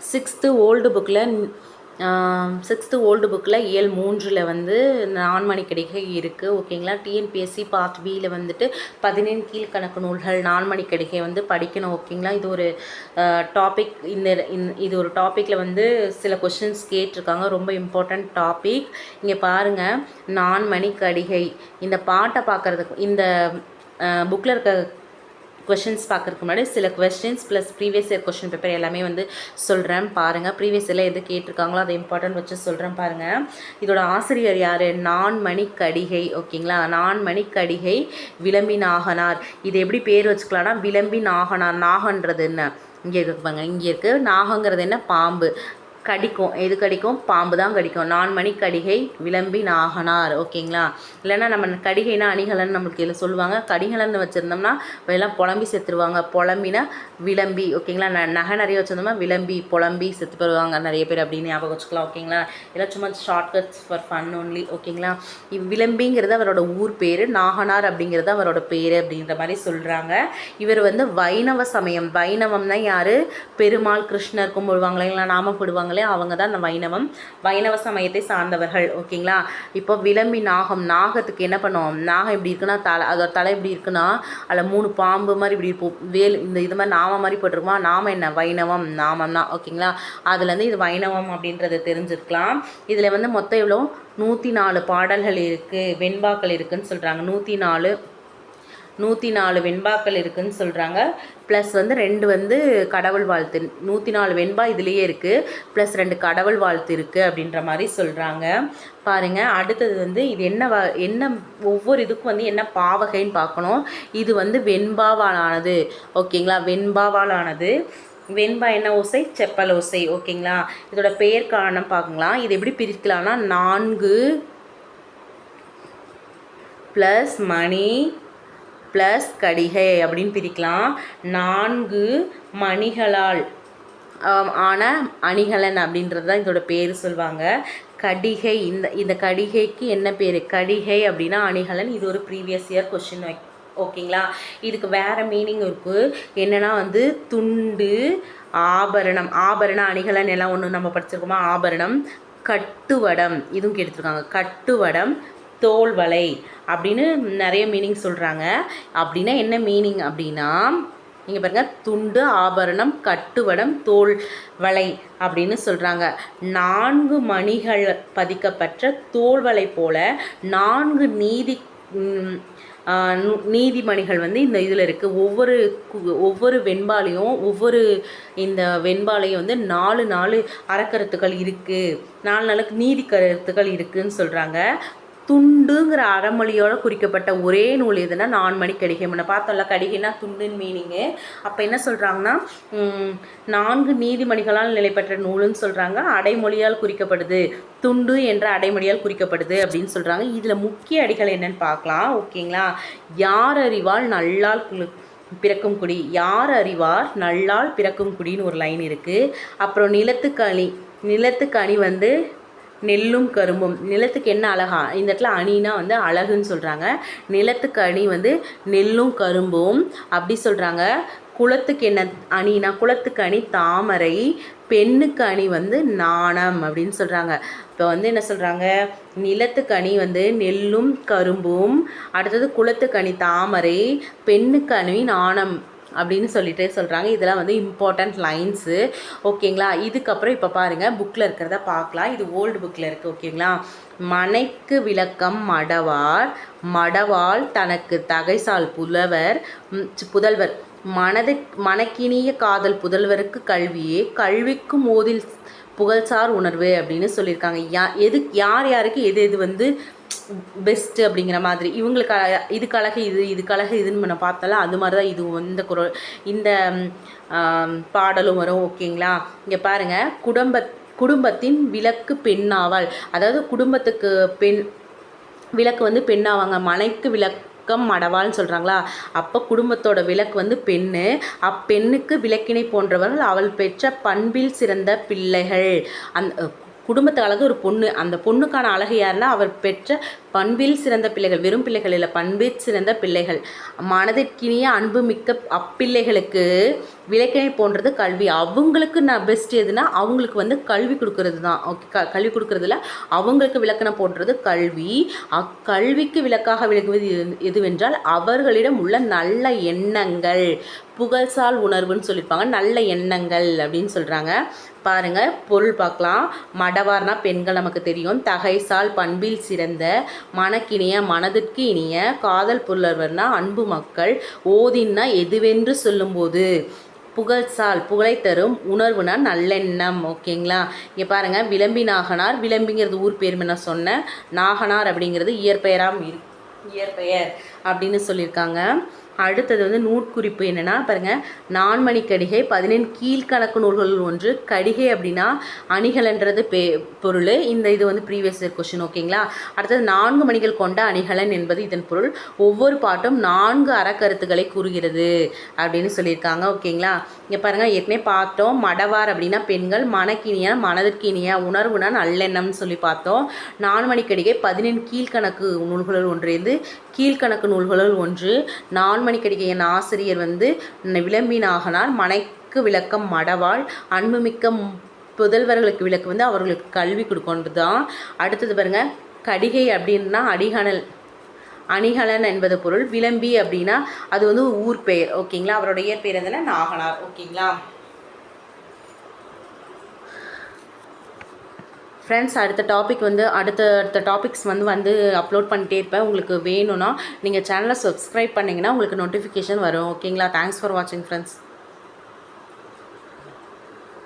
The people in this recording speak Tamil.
சிக்ஸ்த்து ஓல்டு புக்கில் சிக்ஸ்த்து ஓல்டு புக்கில் இயல் மூன்றில் வந்து நான்மணி கடிகை இருக்குது ஓகேங்களா டிஎன்பிஎஸ்சி பார்ட் பியில் வந்துட்டு பதினேழு கீழ்கணக்கு நூல்கள் நான்மணி கடிகை வந்து படிக்கணும் ஓகேங்களா இது ஒரு டாபிக் இந்த இது ஒரு டாப்பிக்கில் வந்து சில கொஷின்ஸ் கேட்டிருக்காங்க ரொம்ப இம்பார்ட்டண்ட் டாபிக் இங்கே பாருங்கள் நான்மணி கடிகை. இந்த பாட்டை பார்க்குறதுக்கு இந்த புக்கில் இருக்க கொஷின்ஸ் பார்க்குறதுக்கு முன்னாடி சில questions plus previous year question paper எல்லாமே வந்து சொல்கிறேன் பாருங்கள் ப்ரீவியஸ் இயரில் எது கேட்டிருக்காங்களோ அதை இம்பார்ட்டன்ட் வச்சு சொல்கிறேன் பாருங்கள் இதோட ஆசிரியர் யார்? நான்மணி கடிகை ஓகேங்களா? நான்மணி கடிகை விளம்பி நாகனார் இது எப்படி பேர் வச்சுக்கலாம்னா விளம்பி நாகனார் நாகன்றது என்ன? இங்கே இருக்கு பாருங்க இங்கே இருக்குது நாகங்கிறது என்ன? பாம்பு. கடிக்கும். எது கடிக்கும்? பாம்பு தான் கடிக்கும். நான்மணி கடிகை விளம்பி நாகனார். ஓகேங்களா? இல்லைன்னா நம்ம கடிகைனா அணிகலன் நம்மளுக்கு இதில் சொல்லுவாங்க. கடிகலன் வச்சுருந்தோம்னா எல்லாம் புலம்பி செத்துருவாங்க. புலம்பினா விளம்பி. ஓகேங்களா? ந நகை நிறைய வச்சுருந்தோம்னா விளம்பி புலம்பி செத்து போடுவாங்க நிறைய பேர் அப்படின்னு ஞாபகம் வச்சுக்கலாம். ஓகேங்களா? இதெல்லாம் சும்மா ஷார்ட்கட்ஸ் ஃபார் ஃபன் ஒன்லி ஓகேங்களா? இவ் விளம்பிங்கிறது அவரோட ஊர் பேர். நாகனார் அப்படிங்கிறது அவரோட பேர் அப்படின்ற மாதிரி சொல்கிறாங்க இவர் வந்து வைணவ சமயம். வைணவம்னா யார்? பெருமாள் கிருஷ்ணர் கும்பிடுவாங்களே இல்லை நாம போடுவாங்களே அவங்க தான் அந்த வைணவம். வைணவ சமயத்தை சார்ந்தவர்கள். ஓகேங்களா? இப்போ விளம்பி நாகம் நாகத்துக்கு என்ன பண்ணுவோம்? நாகம் இப்படி இருக்குன்னா தலை அதோட தலை இப்படி இருக்குன்னா அதில் மூணு பாம்பு மாதிரி இப்படி இருப்போம் வேல் இந்த இது மாதிரி நாம மாதிரி போட்டிருக்குமா? நாம என்ன? வைணவம் நாமம்னா ஓகேங்களா? அதுலேருந்து இது வைணவம் அப்படின்றத தெரிஞ்சிருக்கலாம். இதில் வந்து மொத்தம் எவ்வளோ? நூற்றி நாலு பாடல்கள் இருக்குது வெண்பாக்கள் இருக்குதுன்னு சொல்கிறாங்க நூற்றி நாலு நூற்றி நாலு வெண்பாக்கள் இருக்குதுன்னு சொல்கிறாங்க ப்ளஸ் வந்து ரெண்டு வந்து கடவுள் வாழ்த்து. நூற்றி நாலு வெண்பா இதுலேயே இருக்குது ப்ளஸ் ரெண்டு கடவுள் வாழ்த்து இருக்குது அப்படின்ற மாதிரி சொல்கிறாங்க பாருங்கள் அடுத்தது வந்து இது என்ன வ என்ன ஒவ்வொரு இதுக்கும் வந்து என்ன பாவகைன்னு பார்க்கணும். இது வந்து வெண்பாவால் ஆனது ஓகேங்களா? வெண்பாவால் ஆனது வெண்பா என்ன ஓசை? செப்பல் ஓசை. ஓகேங்களா? இதோட பெயர் காரணம் பார்க்கலாம். இது எப்படி பிரிக்கலாம்னா நான்கு ப்ளஸ் மணி ப்ளஸ் கடிகை அப்படின்னு பிரிக்கலாம். நான்கு மணிகளால் ஆன அணிகலன் அப்படின்றது தான் இதோட பேர் சொல்லுவாங்க. கடிகை இந்த இந்த கடிகைக்கு என்ன பேர்? கடிகை அப்படின்னா அணிகலன். இது ஒரு ப்ரீவியஸ் இயர் கொஷின் ஓகேங்களா? இதுக்கு வேறு மீனிங் இருக்குது என்னென்னா வந்து துண்டு ஆபரணம். ஆபரண அணிகலன் எல்லாம் ஒன்று நம்ம படிச்சிருக்கோமா? ஆபரணம் கட்டுவடம். இதுவும் கேட்டுருக்காங்க. கட்டுவடம் தோல்வளை அப்படின்னு நிறைய மீனிங் சொல்கிறாங்க அப்படின்னா என்ன மீனிங் அப்படின்னா நீங்கள் பாருங்கள் துண்டு ஆபரணம் கட்டுவடம் தோல் வலை அப்படின்னு சொல்கிறாங்க நான்கு மணிகள் பதிக்கப்பட்ட தோல் வலை போல் நான்கு நீதி நீதிமணிகள் வந்து இந்த இதில் இருக்குது ஒவ்வொரு ஒவ்வொரு வெண்பாலையும் ஒவ்வொரு இந்த வெண்பாலையும் வந்து நாலு நாலு அறக்கருத்துக்கள் இருக்குது நாலு நாளுக்கு நீதி கருத்துக்கள் இருக்குதுன்னு சொல்கிறாங்க துண்டுங்கிற அறமொழியோட குறிக்கப்பட்ட ஒரே நூல் எதுனா நான்மணி கடிகை. முன்ன பார்த்தோம்ல கடிகைனா துண்டுன்னு மீனிங்கு அப்போ என்ன சொல்கிறாங்கன்னா நான்கு நீதிமணிகளால் நிலை பெற்ற நூலுன்னு சொல்கிறாங்க அடைமொழியால் குறிக்கப்படுது. துண்டு என்ற அடைமொழியால் குறிக்கப்படுது அப்படின்னு சொல்கிறாங்க இதில் முக்கிய அடிகள் என்னன்னு பார்க்கலாம். ஓகேங்களா யார் அறிவால் நல்லால் பிறக்கும் குடி. யார் அறிவார் நல்லால் பிறக்கும் குடின்னு ஒரு லைன் இருக்குது அப்புறம் நிலத்துக்கு அணி நிலத்துக்கு அணி வந்து நெல்லும் கரும்பும். நிலத்துக்கு என்ன அழகா? இந்த இடத்துல அணினா வந்து அழகுன்னு சொல்கிறாங்க நிலத்துக்கு அணி வந்து நெல்லும் கரும்பும். அப்படி சொல்கிறாங்க குளத்துக்கு என்ன அணினா குளத்துக்கு அணி தாமரை பெண்ணுக்கு அணி வந்து நாணம் அப்படின்னு சொல்கிறாங்க இப்போ வந்து என்ன சொல்கிறாங்க நிலத்துக்கு அணி வந்து நெல்லும் கரும்பும். அடுத்தது குளத்துக்கு அணி தாமரை பெண்ணுக்கு அணி நாணம். அப்படின்னு சொல்லிட்டு சொல்கிறாங்க இதெல்லாம் வந்து இம்பார்ட்டண்ட் லைன்ஸு ஓகேங்களா இதுக்கப்புறம் இப்போ பாருங்கள் புக்கில் இருக்கிறத பார்க்கலாம். இது ஓல்டு புக்கில் இருக்குது ஓகேங்களா மனைக்கு விளக்கம் மடவார் மடவாள் தனக்கு தகைசால் புலவர் புதல்வர். மனது மனக்கினிய காதல் புதல்வருக்கு கல்வியே கல்விக்கு மோதில் புகழ்சார் உணர்வு அப்படின்னு சொல்லியிருக்காங்க. யா எது யார் யாருக்கு எது எது வந்து பெஸ்ட்டு அப்படிங்கிற மாதிரி. இவங்களுக்கு அழ- இதுக்கு அழகு இது இதுக்கு அழகு இதுன்னு நம்ம பார்த்தாலும் அது மாதிரி தான் இது இந்த குரல். இந்த பாடலும் வரும் ஓகேங்களா? இங்கே பாருங்கள் குடும்ப குடும்பத்தின் விளக்கு பெண்ணாவாள். அதாவது குடும்பத்துக்கு பெண் விளக்கு வந்து பெண்ணாவாங்க. மனைக்கு விளக்கம் மடவாள்னு சொல்கிறாங்களா அப்போ குடும்பத்தோட விளக்கு வந்து பெண்ணு. அப்பெண்ணுக்கு விளக்கினை போன்றவர்கள் அவள் பெற்ற பண்பில் சிறந்த பிள்ளைகள். அந்த குடும்பத்து அழகு ஒரு பொண்ணு. அந்த பொண்ணுக்கான அழகு யாருன்னா அவர் பெற்ற பண்பில் சிறந்த பிள்ளைகள் வெறும் பிள்ளைகள் இல்லை பண்பில் சிறந்த பிள்ளைகள். மனதிற்கினிய அன்பு மிக்க அப்பிள்ளைகளுக்கு விளக்கினை போன்றது கல்வி. அவங்களுக்கு நான் பெஸ்ட் எதுனா அவங்களுக்கு வந்து கல்வி கொடுக்கறது தான் ஓகே க கல்வி கொடுக்கறதுல அவங்களுக்கு விளக்கணம் போன்றது கல்வி. அக்கல்விக்கு விளக்காக விளக்குவது எதுவென்றால் அவர்களிடம் உள்ள நல்ல எண்ணங்கள். புகழ்சால் உணர்வுன்னு சொல்லியிருப்பாங்க நல்ல எண்ணங்கள் அப்படின்னு சொல்கிறாங்க பாருங்க பொருள் பார்க்கலாம். மடவார்னா பெண்கள் நமக்கு தெரியும். தகைசால் பண்பில் சிறந்த மனக்கினிய மனதிற்கு இனிய காதல் புல்லர்வர்னா அன்பு மக்கள் ஓதின்னா எதுவென்று சொல்லும்போது புகழ்சால் புகழை தரும் உணர்வுனா நல்லெண்ணம் ஓகேங்களா? இங்கே பாருங்கள் விளம்பி நாகனார் விளம்பிங்கிறது ஊர் பேர் நான் சொன்னேன் நாகனார் அப்படிங்கிறது இயற்பெயராம் இரு இயற்பெயர் அப்படின்னு சொல்லியிருக்காங்க. அடுத்தது வந்து நூட்குறிப்பு என்னென்னா பாருங்கள் நான்மணி கடிகை பதினெண் கீழ்கணக்கு நூல்கள் ஒன்று கடிகை அப்படின்னா அணிகலன்றது பே பொருள். இந்த இது வந்து ப்ரீவியஸ் கொஷின் ஓகேங்களா அடுத்தது நான்கு மணிகள் கொண்ட அணிகலன் என்பது இதன் பொருள். ஒவ்வொரு பாட்டும் நான்கு அறக்கருத்துக்களை கூறுகிறது அப்படின்னு சொல்லியிருக்காங்க ஓகேங்களா இங்கே பாருங்கள் ஏற்கனவே பார்த்தோம் மடவார் அப்படின்னா பெண்கள் மனக்கினியா மனதிற்கு இனிய உணர்வுனா நல்லெண்ணம்னு சொல்லி பார்த்தோம். நான்மணிக்கடிகை பதினெண் கீழ்கணக்கு நூல்களுள் ஒன்று இது கீழ்கணக்கு நூல்களுள் ஒன்று நான்மணிக்கடிகையின் ஆசிரியர் வந்து விளம்பினாகனால் மனைக்கு விளக்கம் மடவாள் அன்புமிக்க புதல்வர்களுக்கு விளக்கு வந்து அவர்களுக்கு கல்வி கொடுக்கொண்டு தான் அடுத்தது பாருங்க கடிகை அப்படின்னா அடிகணல். அணிகலன் என்பது பொருள் விளம்பி அப்படின்னா அது வந்து ஊர் பெயர். ஓகேங்களா? அவரோட இயற்பெயர் எதுனா நாகனார். ஓகேங்களா? ஃப்ரெண்ட்ஸ் அடுத்த டாபிக் வந்து அடுத்த அடுத்த டாபிக்ஸ் வந்து வந்து அப்லோட் பண்ணிட்டே இருப்பேன். உங்களுக்கு வேணும்னா நீங்கள் சேனலை சப்ஸ்கிரைப் பண்ணிங்கன்னா உங்களுக்கு நோட்டிஃபிகேஷன் வரும். ஓகேங்களா தேங்க்ஸ் ஃபார் வாட்சிங் ஃப்ரெண்ட்ஸ்